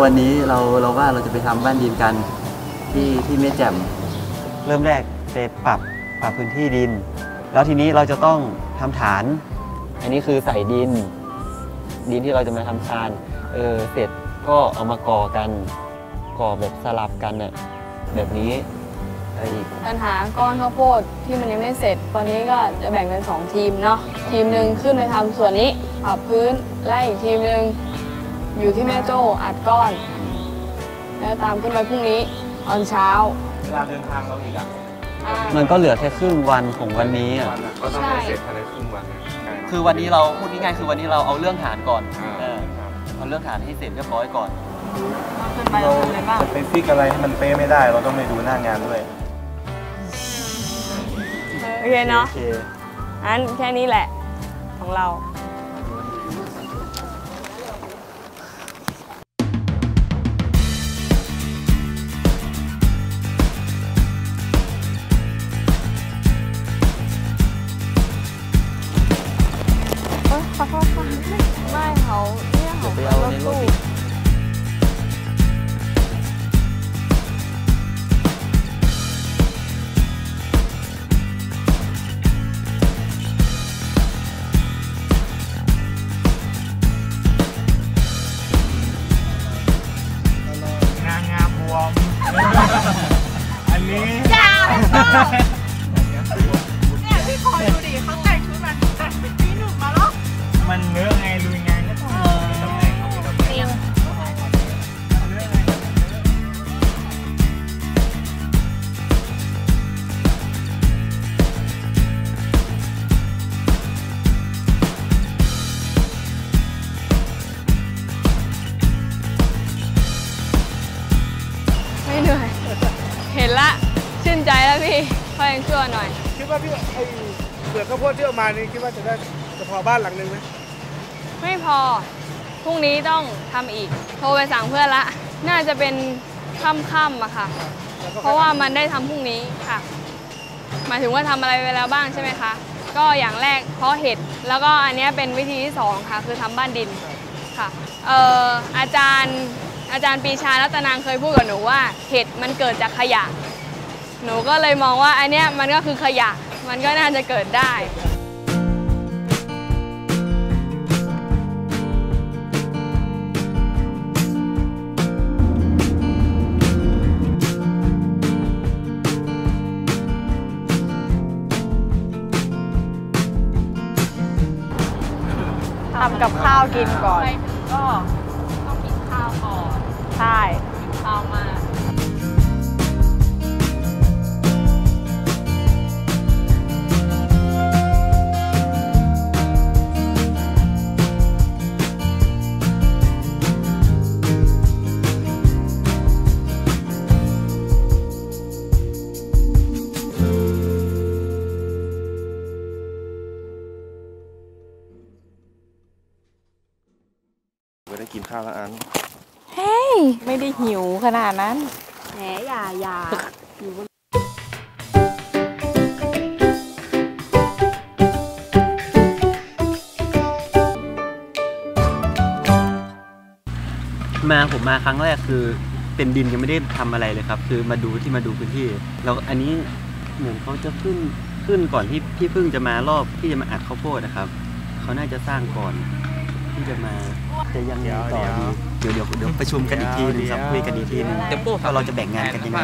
ววันนี้เราเราว่าเราจะไปทำบ้านดินกันที่ที่แม่แจ่มเริ่มแรกจะปรับปรับพื้นที่ดิน แล้วทีนี้เราจะต้องทำฐาน อันนี้คือใส่ดิน ดินที่เราจะมาทำชานเออเสร็จก็เอามาก่อกันก่อแบบสลับกันน่ะแบบนี้อะไรอีกปัญหาก้อนข้าวโพดที่มันยังไม่เสร็จ ตอนนี้ก็จะแบ่งเป็น 2 ทีมเนาะทีมหนึ่งขึ้นไปทำส่วนนี้ปรับพื้นและอีกทีมหนึ่ง อยู่ที่แม่โจ้อัดก้อน แล้วตามขึ้นไปพรุ่งนี้ตอนเช้า เวลาเดินทางเราอีกอะอ่ามันก็เหลือแค่ครึ่งวันของวันนี้อะ วันอะก็ต้องให้เสร็จภายในครึ่งวันนะใช่คือวันนี้เราพูดง่ายๆคือวันนี้เราเอาเรื่องฐานก่อนอ่าเออครับเอาเรื่องฐานให้เสร็จเรียบร้อยก่อนขึ้นไปเราทำอะไรบ้างจะไปฟิกอะไรให้มันเป๊ะไม่ได้ เราต้องไปดูหน้างานด้วย โอเคเนาะโอเคอันแค่นี้แหละของเรา เนี่ยพี่คอยดูดิเขาแต่งชุดมันแต่งเป็นปีหนึ่งมาแล้วมันเนื้อไงลุยงานก็ต้องมีตำแหน่งมีตำแหน่งไม่เหนื่อย เห็นละ ชื่นใจล้วพี่พ่อ ยังชั่วหน่อย คิดว่าพี่ไอเปลือกข้าวโพดที่เอามานี่คิดว่าจะได้จะพอบ้านหลังหนึ่งไหมไม่พอ พรุ่งนี้ต้องทำอีก โทรไปสั่งเพื่อนละ น่าจะเป็นค่ำๆอะค่ะแล้วก็เพราะว่ามันได้ทำพรุ่งนี้ค่ะ หมายถึงว่าทำอะไรไปแล้วบ้างใช่ไหมคะ ก็อย่างแรกเพาะเห็ด แล้วก็อันเนี้ยเป็นวิธีที่สองค่ะ คือทำบ้านดินค่ะเอ่ออาจารย์อาจารย์ปรีชารัตนางเคยพูดกับหนูว่า เห็ดมันเกิดจากขยะ หนูก็เลยมองว่าอันเนี้ยมันก็คือขยะ มันก็น่าจะเกิดได้ทำกับข้าวกินก่อนก็ นาดนั้น แหมอย่าอย่ามาผมมาครั้งแรกคือเป็นดินยังไม่ได้ทำอะไรเลยครับ คือมาดูที่มาดูพื้นที่ แล้วอันนี้เหมือนเขาจะขึ้นขึ้นก่อนที่ที่พิ่งจะมารอบที่จะมาอัดข้าวโพดนะครับ เขาน่าจะสร้างก่อน ที่จะมาจะยังไงต่อดีเดี๋ยวเดี๋ยวเดี๋ยวประชุมกันอีกทีหนึงครับคุยกันอีกทีหนึงเดี๋ยวปู่ว่าเราจะแบ่งงานกันยังไง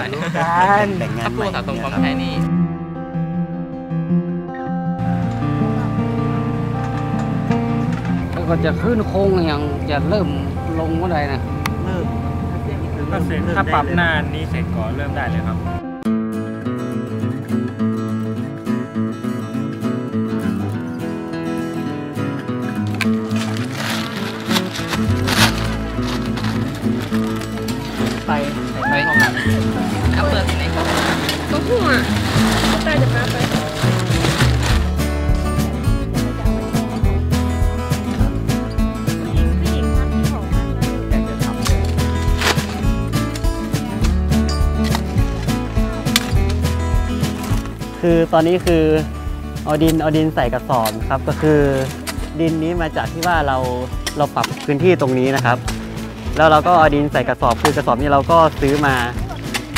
แบ่งงานใหปู่ม่สาวตรงครับแค่นี้ก็จะขึ้นโค้งอย่างจะเริ่มลงเมื่อใดนะเริ่มถ้าเสร็จถ้าปรับหน้านี้เสร็จก่อนเริ่มได้เลยครับ ไปไปเอาเปลือกที่ไหนก่อนก็หัวแต่จะมาไปคือตอนนี้คือเอาดินเอาดินใส่กระสอบครับก็คือดินนี้มาจากที่ว่าเราเราปรับพื้นที่ตรงนี้นะครับ แล้วเราก็เอาดินใส่กระสอบคือกระสอบนี้เราก็ซื้อมา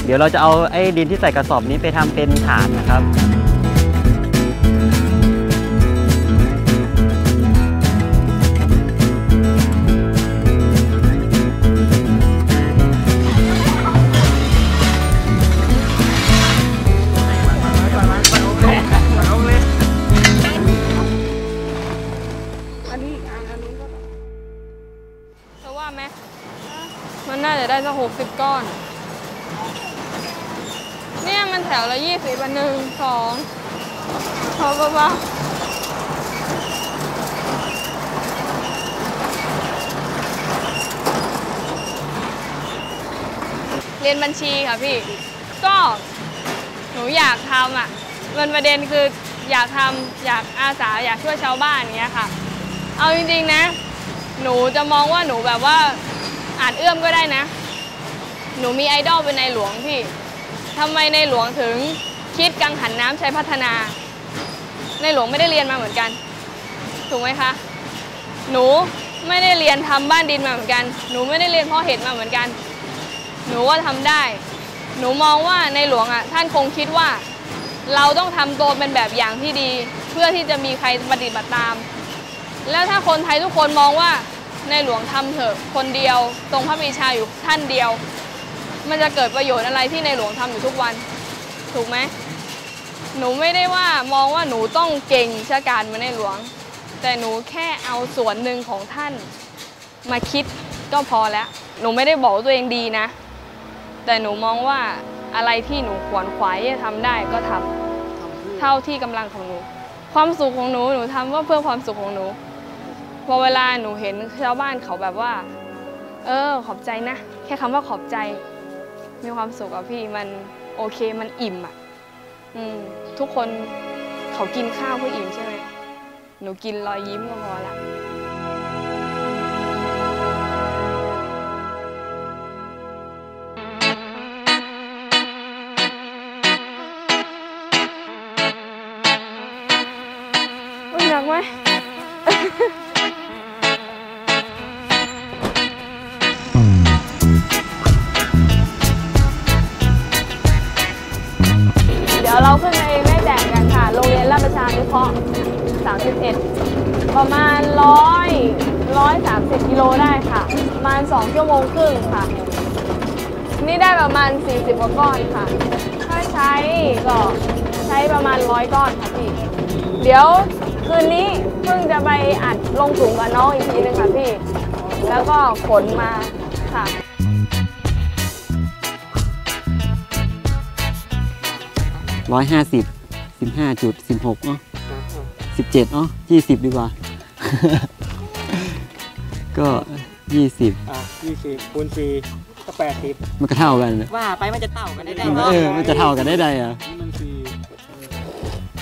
เดี๋ยวเราจะเอาไอ้ดินที่ใส่กระสอบนี้ไปทำเป็นฐานนะครับ ยี่สิบอันหนึ่งสองพอปะปะเรียนบัญชีค่ะพี่ ก็หนูอยากทำอะมันประเด็นคืออยากทำอยากอาสาอยากช่วยชาวบ้านอย่างเงี้ยค่ะ เอาจริงๆนะ หนูจะมองว่าหนูแบบว่าอาจเอื้อมก็ได้นะ หนูมีไอดอลเป็นในหลวงพี่ ทำไมในหลวงถึงคิดกังหันน้ำใช้พัฒนา ในหลวงไม่ได้เรียนมาเหมือนกัน ถูกไหมคะ หนูไม่ได้เรียนทำบ้านดินมาเหมือนกัน หนูไม่ได้เรียนเพาะเห็ดมาเหมือนกัน หนูว่าทำได้ หนูมองว่าในหลวงอะท่านคงคิดว่า เราต้องทำตัวเป็นแบบอย่างที่ดี เพื่อที่จะมีใครปฏิบัติตาม แล้วถ้าคนไทยทุกคนมองว่าในหลวงทำเถอะคนเดียวทรงพระปรีชาอยู่ท่านเดียว มันจะเกิดประโยชน์อะไรที่ในหลวงทำอยู่ทุกวัน ถูกไหมหนูไม่ได้ว่ามองว่าหนูต้องเก่งวิชาการเหมือนในหลวง แต่หนูแค่เอาส่วนหนึ่งของท่าน มาคิดก็พอแล้ว หนูไม่ได้บอกว่าตัวเองดีนะ แต่หนูมองว่าอะไรที่หนูขวนขวายจะทำได้ก็ทำเท่าที่กำลังของหนู ความสุขของหนูหนูทำก็เพื่อความสุขของหนูพอเวลาหนูเห็นชาวบ้านเขาแบบว่า เออขอบใจนะ แค่คำว่าขอบใจ มีความสุขอะพี่มันโอเคมันอิ่มอะอืมทุกคนเขากินข้าวเพื่ออิ่มใช่ไหมหนูกินรอยยิ้มก็พอละ โลได้ค่ะ ประมาณ2ชั่วโมงครึ่งค่ะ นี่ได้ประมาณ 40กว่าก้อนค่ะ ถ้าใช้ก็ใช้ประมาณ 100 ก้อนค่ะพี่ เดี๋ยวคืนนี้เพิ่งจะไปอัดลงถุงกับน้องอีกทีนึงค่ะพี่ แล้วก็ขนมาค่ะร้อยห้าสิบสิบห้าจุดสิบหกเนาะสิบเจ็ดเนาะยี่สิบดีกว่า ก็ยี่สิบอะยี่สิบคูณสี่ก็แปดสิบมันก็เท่ากันว่าไปมันจะเต่ากันได้เออมันจะเท่ากันได้ใดอะ นี่มันสี่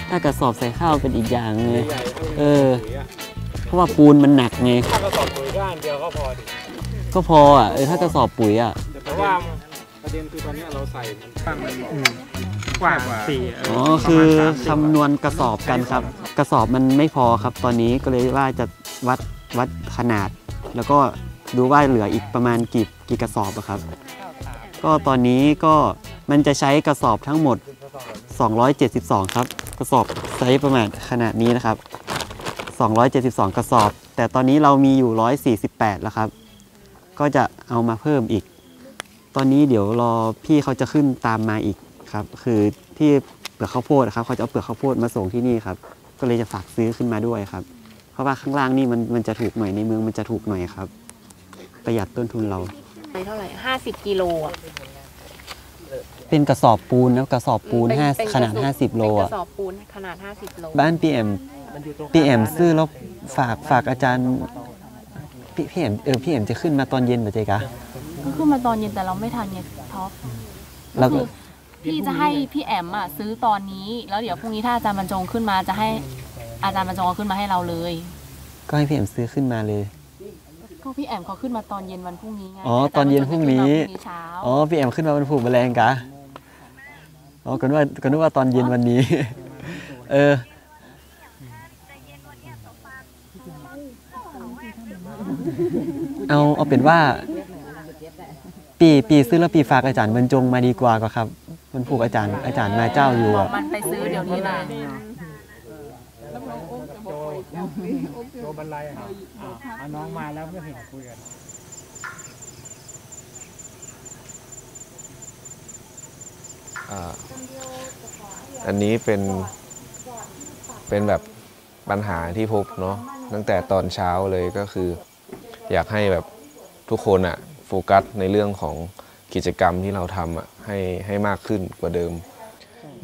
ถ้ากระสอบใส่ข้าวเป็นอีกอย่างไงใหญ่ๆเออเพราะว่าปูนมันหนักไง ถ้ากระสอบปุ๋ยก็อันเดียวก็พอดิก็พออะเออถ้ากระสอบปุ๋ยอะ แต่ว่าประเด็นคือตอนเนี้ยเราใส่มันตั้งมันกว้างกว่าสี่เอ๋อคือประมาณสามสิบคำนวณกระสอบกันครับ กระสอบมันไม่พอครับ ตอนนี้ก็เลยว่าจะวัดวัดขนาด แล้วก็ดูว่าเหลืออีกประมาณกี่กี่กระสอบอะครับ ก็ตอนนี้ก็มันจะใช้กระสอบทั้งหมด 272 ครับ กระสอบไซส์ประมาณขนาดนี้นะครับ 272 กระสอบ แต่ตอนนี้เรามีอยู่ 148 แล้วครับ ก็จะเอามาเพิ่มอีก ตอนนี้เดี๋ยวรอพี่เขาจะขึ้นตามมาอีกครับ คือที่เปลือกข้าวโพดครับเขาจะเอาเปลือกข้าวโพดมาส่งที่นี่ครับ ก็เลยจะฝากซื้อขึ้นมาด้วยครับ เพราะว่าข้างล่างนี่มันมันจะถูกหน่อยในเมืองมันจะถูกหน่อยครับ ประหยัดต้นทุนเราเท่าไหร่ห้าสิบกิโลอะเป็นกระสอบปูนแล้วกระสอบปูนเป็ห้าเป็ขนาดกระสอบ50โลเป็นกอะระสอบปูนขนาดห้าสิบโลบ้านพีเอ็มพีเอ็มซื้อแล้วฝากฝากอาจารย์พี่พี่เอ็มเออพี่เอ็มจะขึ้นมาตอนเย็นป่ะเจ๊กะก็ขึ้นมาตอนเย็นแต่เราไม่ทันไงท็อปแล้วก็คือพี่จะให้พี่แอมอะซื้อตอนนี้ แล้วเดี๋ยวพรุ่งนี้ถ้าอาจารย์บรรจงขึ้นมาจะให้ อาจารย์บรรจงเอาขึ้นมาให้เราเลย ก็ให้พี่เอ็มซื้อขึ้นมาเลย ก็พี่แอมเขาขึ้นมาตอนเย็นวันพรุ่งนี้ไงอ๋อแต่าจาตอนเย็นพรุ่งนี้จะขึ้มาพรุ่งนี้เช้าอ๋อพี่เอ็มขึ้นมาเป็นผูกแมลงกะอ๋อก็นึกว่าก็นึกว่าตอนเย็นวันนี้เอออ เอาเอาเป็นว่า ปีปีซื้อแล้วปีฝากอาจารย์บรรจงมาดีกว่าก็ครับ มันผูกอาจารย์อาจารย์นายเจ้าอยู่บออะกมันไปซื้อเดี๋ยวนี้เลย โจบรรลัยอะเอาน้องมาแล้วไม่เห็นคุยกันอันนี้เป็นเป็นแบบปัญหาที่พบเนาะตั้งแต่ตอนเช้าเลยก็คือ อยากให้แบบทุกคนอะโฟกัสในเรื่องของกิจกรรมที่เราทำอะให้ให้มากขึ้นกว่าเดิม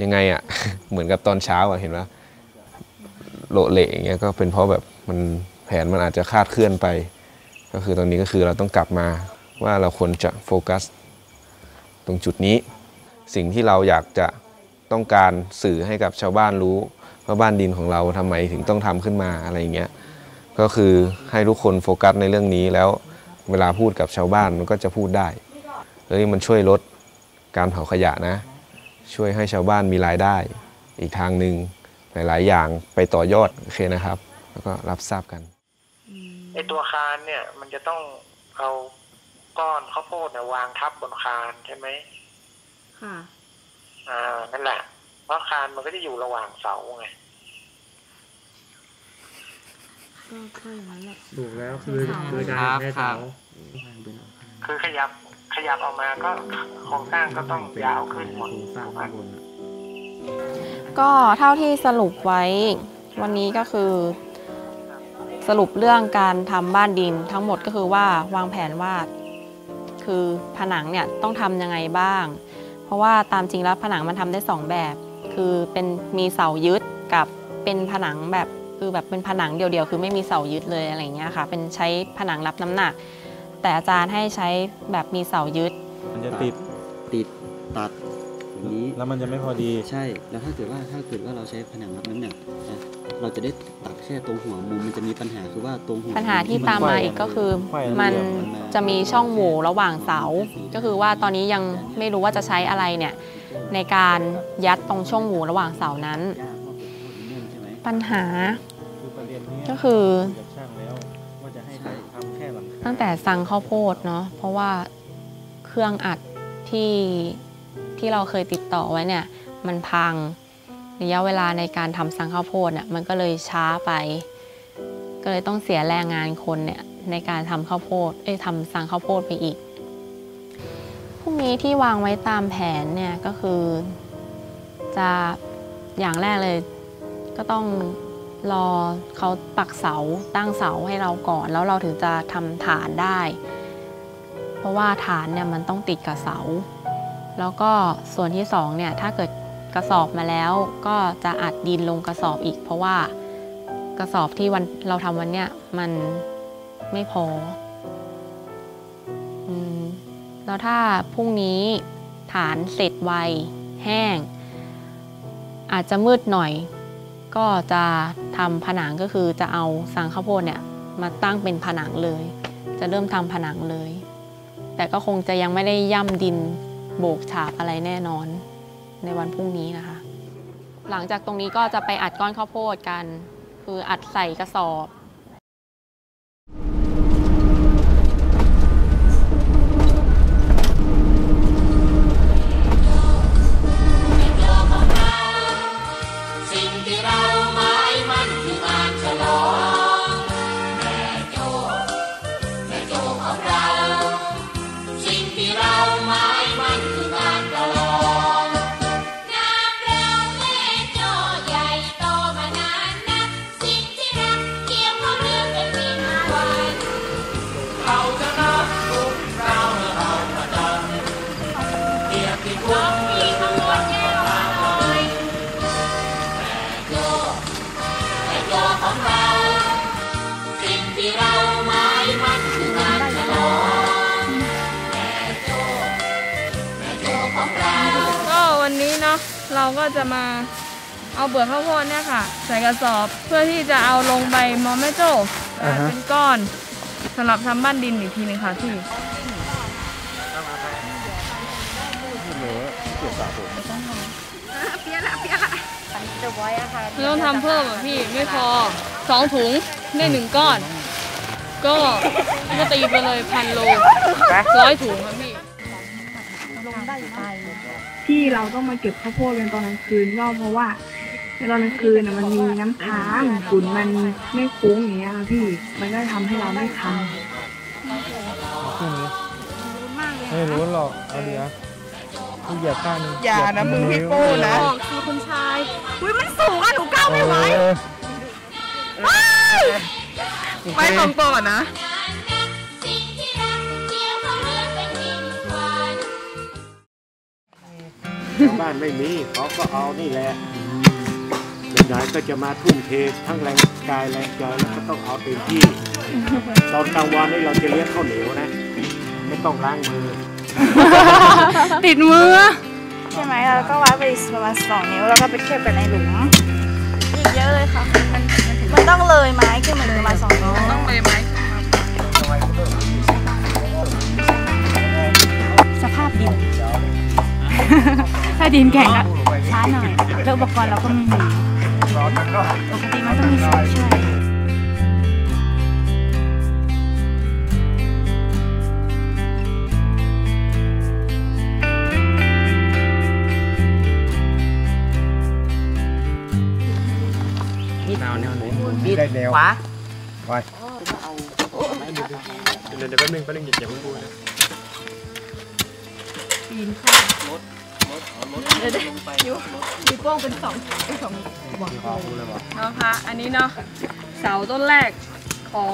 ยังไงอะเหมือนกับตอนเช้าอะเห็นไหม โละเละอย่างเงี้ยก็เป็นเพราะแบบมันแผนมันอาจจะคาดเคลื่อนไป ก็คือตอนนี้ก็คือเราต้องกลับมาว่าเราควรจะโฟกัส ตรงจุดนี้ สิ่งที่เราอยากจะต้องการสื่อให้กับชาวบ้านรู้ว่าบ้านดินของเราทำไมถึงต้องทำขึ้นมาอะไรอย่างเงี้ยก็คือให้ทุกคนโฟกัสในเรื่องนี้แล้วเวลาพูดกับชาวบ้านมันก็จะพูดได้เฮ้ยมันช่วยลดการเผาขยะนะ ช่วยให้ชาวบ้านมีรายได้อีกทางหนึ่ง หลาย ๆ อย่างไปต่อยอดโอเคนะครับ แล้วก็รับทราบกันไอตัวคานเนี่ยมันจะต้องเอาก้อนข้าวโพดเนี่ยวางทับบนคานใช่ไหมค่ะอ่านั่นแหละ เพราะคานมันก็จะอยู่ระหว่างเสาไงถูกแล้วคือคือการครับแค่ครัเสาบ คือขยับขยับออกมาก็โครงสร้างก็ต้องยาวขึ้นหมดโครงสร้างข้างบนอะ ก็เท่าที่สรุปไว้วันนี้ก็คือ สรุปเรื่องการทำบ้านดินทั้งหมดก็คือว่าวางแผนว่าคือผนังเนี่ยต้องทำยังไงบ้าง เพราะว่าตามจริงแล้วผนังมันทำได้สองแบบ คือเป็นมีเสายึดกับเป็นผนังแบบคือแบบเป็นผนังเดียวๆคือไม่มีเสายึดเลยอะไรเงี้ยค่ะ เป็นใช้ผนังรับน้ำหนัก แต่อาจารย์ให้ใช้แบบมีเสายึด มันจะติดติดตัด อย่างนี้ แล้วมันจะไม่พอดี ใช่ แล้วถ้าเกิดว่าถ้าเกิดว่าเราใช้ผนังรับน้ำหนักอะเราจะได้ตัดแค่ตรงหัวมุมมันจะมีปัญหาคือว่าตรงหัวมุปัญหาที่นตามมาไขว้อีกก็คือไขว้มันเหลี่ยมจะมีช่องโหว่ระหว่างเสา ก็คือว่าตอนนี้ยังไม่รู้ว่าจะใช้อะไรเนี่ยในการยัดตรงช่องโหว่ระหว่างเสานั้น ปัญหาคือประเด็นเนี้ยก็คือคุยกับช่างแล้วว่าจะให้ทำแค่หลังคาตั้งแต่สั่งข้าวโพดเนาะเพราะว่าเครื่องอัดที่ ที่เราเคยติดต่อไว้เนี่ยมันพังระยะเวลาในการทำสังข้าวโพดเนี่ยมันก็เลยช้าไป ก็เลยต้องเสียแรงงานคนเนี่ยในการทำข้าวโพดเอ้ยทำสังข้าวโพดไปอีกพรุ่งนี้ที่วางไว้ตามแผนเนี่ยก็คือ จะอย่างแรกเลย ก็ต้องรอเขาปักเสาตั้งเสาให้เราก่อน แล้วเราถึงจะทำฐานได้ เพราะว่าฐานเนี่ยมันต้องติดกับเสา แล้วก็ส่วนที่สองเนี่ยถ้าเกิดกระสอบมาแล้วก็จะอัดดินลงกระสอบอีก เพราะว่ากระสอบที่วันเราทำวันเนี้ยมันไม่พออแล้วถ้าพรุ่งนี้ฐานเสร็จไวแห้ง อาจจะมืดหน่อย ก็จะทำผนังก็คือจะเอาสังข้าวโพดเนี่ยมาตั้งเป็นผนังเลย จะเริ่มทำผนังเลย แต่ก็คงจะยังไม่ได้ย่ำดิน โบกฉาบอะไรแน่นอนในวันพรุ่งนี้นะคะ หลังจากตรงนี้ก็จะไปอัดก้อนข้าวโพดกัน คืออัดใส่กระสอบ เนาะเราก็จะมาเอาเปลือกข้าวโพดเนี่ยค่ะ ใส่กระสอบเพื่อที่จะเอาลงใบมอมแม่โจ้อ่าเป็นก้อนสำหรับทำบ้านดินอีกทีหนึงค่ะพี่เราต้องทำเพิ่มอะพี่ไม่พอสองถุงได้หนึ่งก้อน ก็ก็ตีไปเลยพันโลร้อยถุงครับพี่ ที่เราต้องมาเก็บข้าวโพดกันตอนกลางคืนก็เพราะว่าในตอนกลางคืนน่ะมันมีน้ำค้างฝุ่นมันไม่ฟุ้งอย่างเงี้ยค่ะพี่มันก็ทำให้เราไม่คันไม่รู้หรอกเอาเดี๋ยวผู้เหยียบข้างหนึงอย่านะมือพี่โป้นะคือคุณชายอุ้ยมันสูงอะหนูก้าวไม่ไหวเออไปตรงตัวนะ ชาวบ้านไม่มีเขาก็เอานี่แหละเป็นไหนก็จะมาทุ่มเททั้งแรงกายแรงใจแล้วก็ต้องเอาเต็มที่ตอนกลางวันนี่เราจะเลี้ยงข้าวเหนียวนะ ไม่ต้องล้างมือ ติดมือ ใช่ไหมแล้วก็วัดไปประมาณสองนิ้วแล้วก็ไปเทียบกันในหลุมอีกเยอะเลยค่ะ มันมันต้องเลยไม้ขึ้นมาประมาณสองนิ้ว ดินแข็งอะช้าหน่อย แล้วอุปกรณ์เราก็ไม่มีปกติมันต้องมีสายช่วยแนวแนวไหนบิดได้แนวขวาไปเดี๋ยวเดี๋ยวแป๊บนึงแป๊บนึงอย่าเพิ่งพูดนะปีนข้ามรถ รถรถเดี๋ยวๆอยู่มีโป้งเป็นสองเป็นสองเนาะคะอันนี้เนาะเสาต้นแรกของ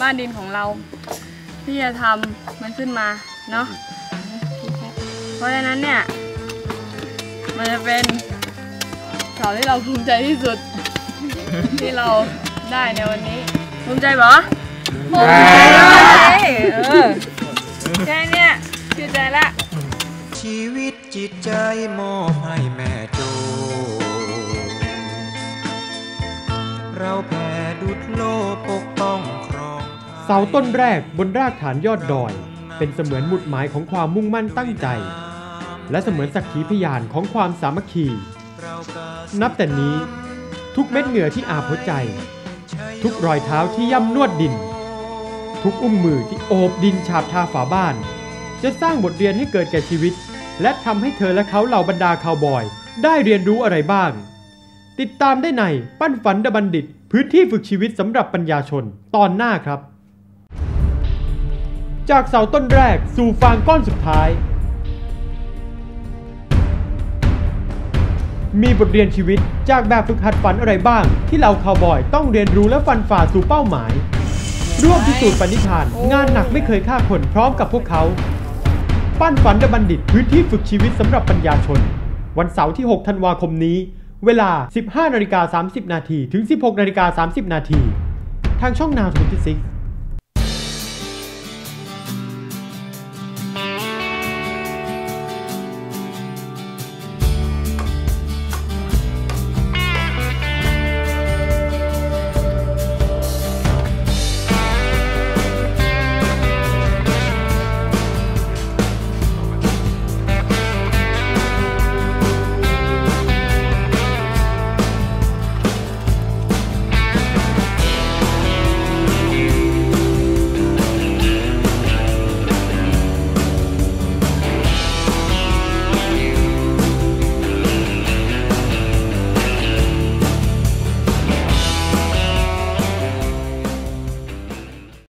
บ้านดินของเรา ที่จะทำมันขึ้นมาเนาะเพราะฉะนั้นเนี่ย มันจะเป็นเสาที่เราภูมิใจที่สุด ที่เราได้ในวันนี้ ภูมิใจปะภูมิใจเออแค่เนี้ยชื่นใจละ ชีวิตจิตใจมอบให้แม่โจ เราแผ่ดุดโลปกป้องครองเสาต้นแรกบนรากฐานยอดดอย เป็นเสมือนหมุดหมายของความมุ่งมั่นตั้งใจ และเสมือนสักขีพยานของความสามัคคี นับแต่นี้ทุกเม็ดเหงื่อที่อาบหัวใจ ทุกรอยเท้าที่ย่ำนวดดิน ทุกอุ้งมือที่โอบดินฉาบทาฝาบ้าน จะสร้างบทเรียนให้เกิดแก่ชีวิต และทำให้เธอและเขาเหล่าบรรดาคาวบอย ได้เรียนรู้อะไรบ้าง ติดตามได้ในปั้นฝันดบัณฑิต พื้นที่ฝึกชีวิตสำหรับปัญญาชนตอนหน้าครับ จากเสาต้นแรกสู่ฟางก้อนสุดท้าย มีบทเรียนชีวิตจากแบบฝึกหัดฝันอะไรบ้าง ที่เหล่าคาวบอยต้องเรียนรู้และฟันฝ่าสู่เป้าหมาย ร่วมพิสูจน์ปณิธาน งานหนักไม่เคยฆ่าคนพร้อมกับพวกเขา ปั้นฝันดบัณฑิตพื้นที่ฝึกชีวิตสำหรับปัญญาชน วันเสาร์ที่ 6 ธันวาคมนี้ เวลา 15นาฬิกา30 นาทีถึง 16นาฬิกา30 นาทีทางช่องนาว26